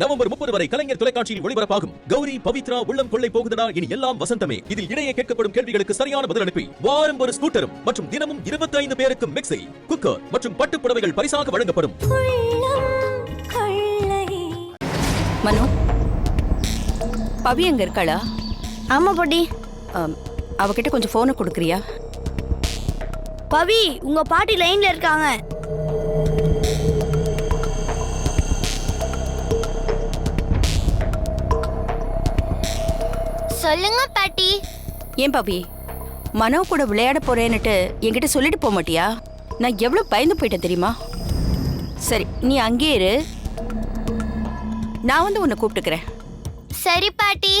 November முப்பது வரை கலைஞர் தொலைக்காட்சியில் ஒளிபரப்பாகும். கௌரி பவித்ரா உள்ளம் கொள்ளை போகுதடா இனி எல்லாம் வசந்தமே. இதில் இடையே கேட்கப்படும் கேள்விகளுக்கு சரியான பதில் அனுப்பி வாரம் ஒரு ஸ்கூட்டரும் மற்றும் தினமும் 25 பேருக்கு மிக்ஸி குக்கர் மற்றும் பட்டுப் புடவைகள் பரிசாக வழங்கப்படும். மனு பவி அங்க இருக்காளா? ஆமா பாட்டி அவகிட்ட கொஞ்சம் போனை கொடுக்குறியா? பவி உங்க பாட்டி லைன்ல இருக்காங்க. சொல்லுங்க பாட்டி. ஏன் பவி மனோ கூட விளையாட போறேன்னுட்டு என்கிட்ட சொல்லிட்டு போக மாட்டியா? நான் எவ்வளவு பயந்து போயிட்டேன் தெரியுமா? சரி நீ அங்கேயே இரு. நான் வந்து உன்னை கூப்பிட்டுக்கிறேன். சரி பாட்டி.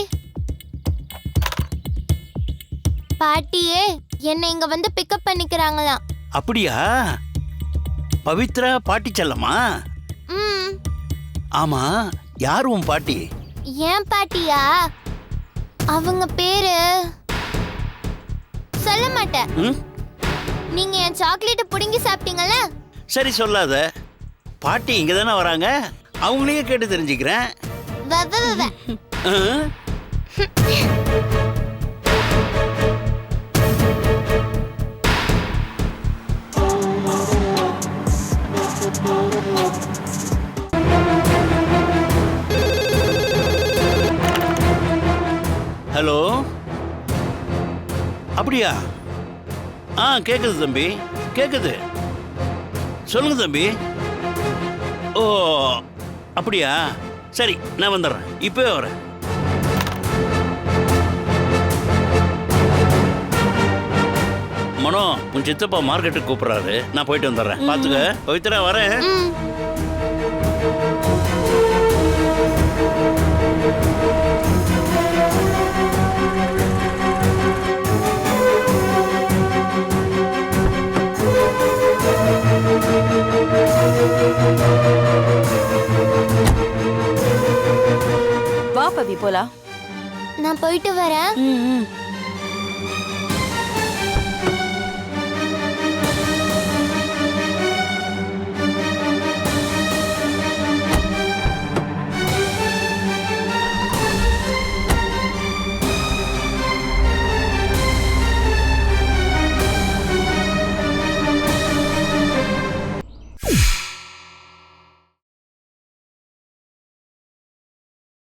பாட்டியே என்னை இங்க வந்து பிக்கப் பண்ணிக்கிறாங்களாம். அப்படியா? பவித்ரா பாட்டி செல்லம்மா ம். ஆமா யார் உன் பாட்டி? ஏன் பாட்டியா? அவங்க பேரு சொல்ல மாட்டேன் ம்? நீங்க என் சாக்லேட்டை புடுங்கி சாப்பிட்டீங்கல்ல சரி சொல்லாத பாட்டி இங்க தானே வராங்க அவங்களையே கேட்டு தெரிஞ்சுக்கிறேன் வ, வ, வ, வ. ஆ? ஹலோ? அப்படியா? ஆ கேக்குது தம்பி கேக்குது. சொல்லுங்க தம்பி. ஓ அப்படியா? சரி நான் வந்துடுறேன். இப்பவே வரேன். மனோ உன் சித்தப்பா மார்க்கெட்டுக்கு கூப்பிடுறாரு. நான் போயிட்டு வந்துடுறேன். பாத்துக்க பவித்ரா வரேன். வா பவி போலாம். நான் போயிட்டு வரேன். ம் ம்.